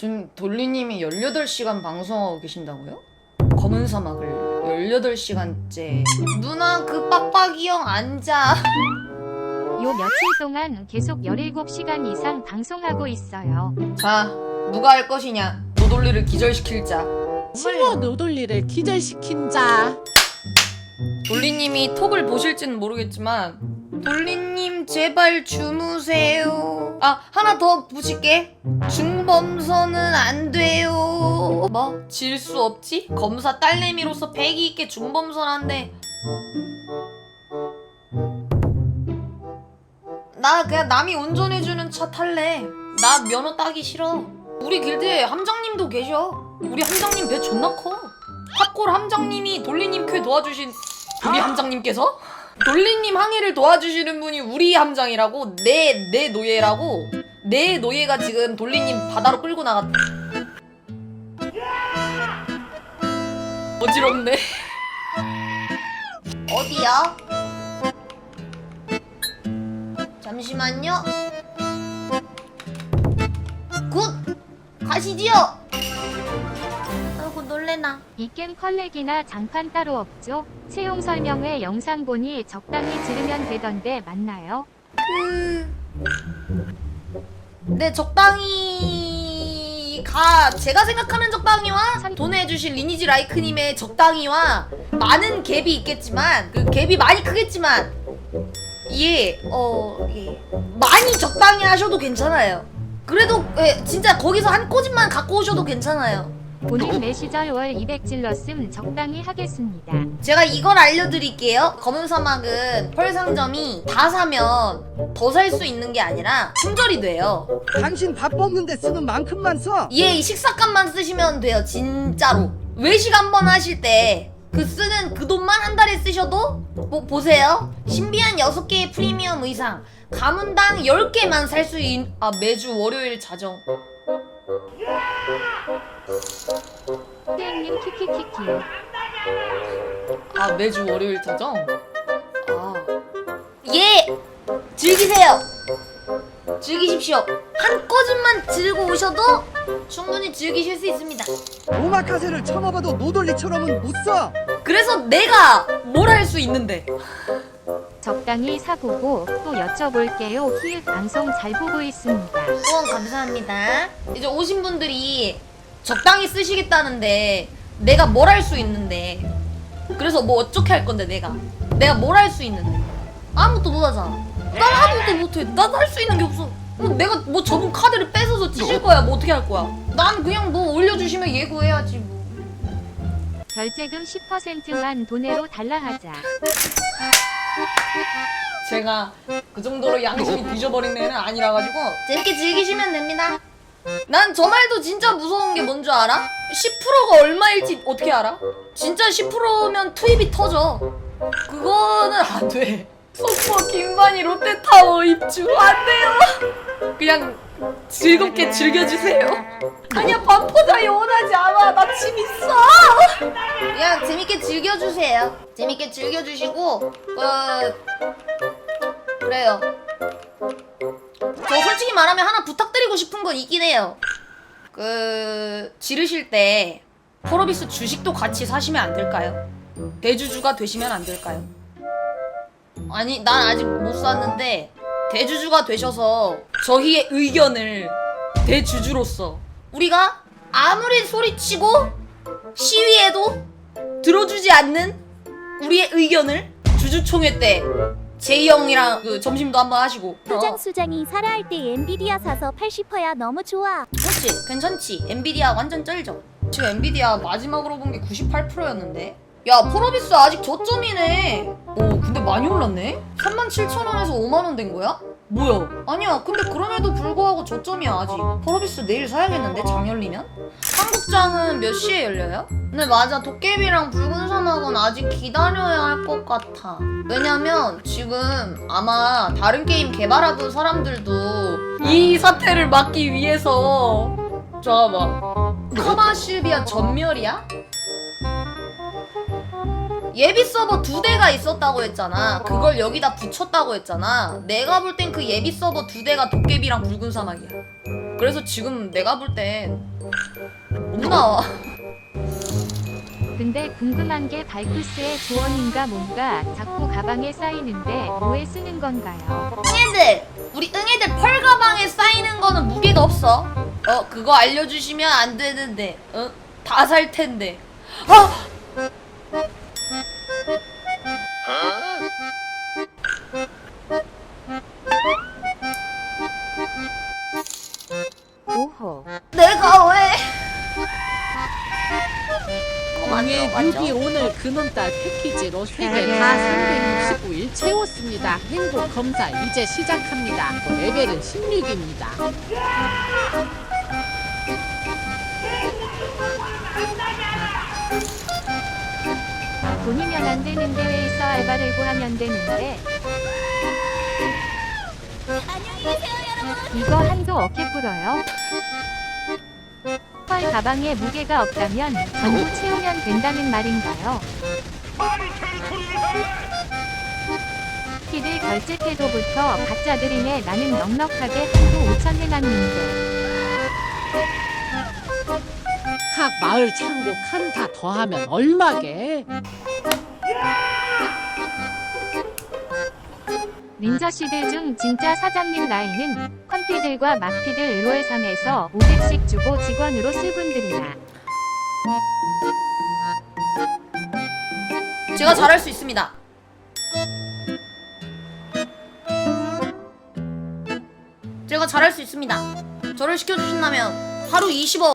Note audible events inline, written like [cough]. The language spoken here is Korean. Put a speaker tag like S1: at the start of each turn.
S1: 지금 돌리님이 18시간 방송하고 계신다고요? 검은 사막을 18시간째 누나 그 빡빡이 형 앉아 [laughs]
S2: 요 며칠 동안 계속 17시간 이상 방송하고 있어요.
S1: 자 누가 할 것이냐 노돌리를 기절시킬 자
S3: 친구 노돌리를 기절시킨 자.
S1: 돌리님이 톡을 보실지는 모르겠지만 돌리님 제발 주무세요 아 하나 더 붙일게. 중범선은 안 돼요. 뭐? 질 수 없지? 검사 딸내미로서 패기 있게 중범선한데. 나 그냥 남이 운전해주는 차 탈래. 나 면허 따기 싫어. 우리 길드에 함장님도 계셔. 우리 함장님 배 존나 커. 팝골 함장님이 돌리님 쾌 도와주신 우리 함장님께서 돌리님 항해를 도와주시는 분이 우리 함장이라고 내 내 노예라고 내 노예가 지금 돌리님 바다로 끌고 나갔다. 어지럽네. [laughs] 어디야? 잠시만요. 굿 가시지요. 놀래나.
S2: 이 게임 컬렉이나 장판 따로 없죠? 채용 설명회 영상 보니 적당히 지르면 되던데 맞나요?
S1: 그... 네 적당히 가 제가 생각하는 적당히와 돈 내주신 리니지 라이크님의 적당히와 많은 갭이 있겠지만 그 갭이 많이 크겠지만 예, 어, 예. 많이 적당히 하셔도 괜찮아요. 그래도 예, 진짜 거기서 한 꼬집만 갖고 오셔도 괜찮아요.
S2: 본인 매시절 월200 질렀음 적당히 하겠습니다.
S1: 제가 이걸 알려드릴게요. 검은 사막은 펄 상점이 다 사면 더 살 수 있는 게 아니라 충절이 돼요.
S4: 당신 밥 먹는데 쓰는 만큼만 써.
S1: 예, 이 식사값만 쓰시면 돼요. 진짜로. 외식 한 번 하실 때 그 쓰는 그 돈만 한 달에 쓰셔도 뭐 보세요. 신비한 6개의 프리미엄 의상 가문당 10개만 살 수 있... 아 매주 월요일 자정
S2: 선생님 키키키키.
S1: 아 매주 월요일 자정? 아 예! 즐기세요! 즐기십시오. 한 꼬집만 들고 오셔도 충분히 즐기실 수 있습니다.
S4: 오마카세를 쳐먹어도 노돌리처럼은 못 써.
S1: 그래서 내가 뭘 할 수 있는데
S2: 적당히 사보고 또 여쭤볼게요. 히읗 방송 잘 보고 있습니다.
S1: 후원 감사합니다. 이제 오신 분들이 적당히 쓰시겠다는데 내가 뭘 할 수 있는데 그래서 뭐 어떻게 할 건데 내가 내가 뭘 할 수 있는데 아무것도 못 하잖아. 난 아무것도 못해. 난 할 수 있는 게 없어. 그럼 내가 뭐 저분 카드를 뺏어서 찢을 거야. 뭐 어떻게 할 거야? 난 그냥 뭐 올려주시면 예고해야지 뭐.
S2: 결제금 10%만 돈으로 달라 하자.
S1: 제가 그 정도로 양심이 뒤져버린 애는 아니라 가지고 재밌게 즐기시면 됩니다. 난 저 말도 진짜 무서운 게 뭔 줄 알아? 10%가 얼마일지 어떻게 알아? 진짜 10%면 투입이 터져. 그거는 안 돼. 소포 김반이 롯데타워 입주 안 돼요. 그냥 즐겁게 즐겨주세요. 아니야 반포자이 원하지 않아. 나짐 있어. 그냥 재밌게 즐겨주세요. 재밌게 즐겨주시고 그 그래요. 저 솔직히 말하면 하나 부탁드리고 싶은 건 있긴 해요. 그 지르실 때 포로비스 주식도 같이 사시면 안 될까요? 대주주가 되시면 안 될까요? 아니 난 아직 못 샀는데 대주주가 되셔서 저희의 의견을 대주주로서 우리가 아무리 소리치고 시위해도 들어주지 않는 우리의 의견을 주주총회 때 제이 형이랑 그 점심도 한번 하시고 어.
S5: 수장이 살아할 때 엔비디아 사서 80%야 너무 좋아.
S1: 그렇지 괜찮지 엔비디아 완전 쩔죠 지금 엔비디아 마지막으로 본 게 98%였는데 야 포로비스 아직 저점이네 오 근데 많이 올랐네 37,000원에서 5만원 된 거야? 뭐야 아니야 근데 그럼에도 불구하고 저점이야 아직 포로비스 내일 사야겠는데 장 열리면? 한국장은 몇 시에 열려요? 근데 맞아 도깨비랑 붉은 사막은 아직 기다려야 할 것 같아 왜냐면 지금 아마 다른 게임 개발하던 사람들도 이 사태를 막기 위해서 잠깐만 커마 실비아 전멸이야? 예비 서버 두 대가 있었다고 했잖아. 그걸 여기다 붙였다고 했잖아. 내가 볼 땐 그 예비 서버 두 대가 도깨비랑 붉은 사막이야. 그래서 지금 내가 볼 땐 못 나와.
S2: 근데 궁금한 게 발쿠스의 조언인가 뭔가 자꾸 가방에 쌓이는데 뭐에 쓰는 건가요?
S1: 응애들 우리 응애들 펄 가방에 쌓이는 거는 무게가 없어. 어 그거 알려주시면 안 되는데 어 다 살 텐데. 아 맞죠, 맞죠.
S3: 뮤비 오늘 근원달 패키지로 3개 다 365일 채웠습니다. 행복 검사 이제 시작합니다. 레벨은 16입니다.
S2: 돈이면 안 되는 대회에서 알바를 구하면 되는데
S5: 안녕히 계세요 여러분.
S2: 이거 한도 어깨 불어요? 펄 가방에 무게가 없다면 전부 채우면 된다는 말인가요? 피들 결제 태도부터 가짜들이네 나는 넉넉하게 한도 5천 해놨는데
S3: 각 마을 창고 칸 다 더하면 얼마게?
S2: 닌자씨들 중 진짜 사장님 라인은 컨피들과 막피들 롤3에서 500씩 주고 직원으로 쓸 분들이야
S1: 제가 잘할 수 있습니다. 제가 잘할 수 있습니다. 저를 시켜주신다면 하루 20억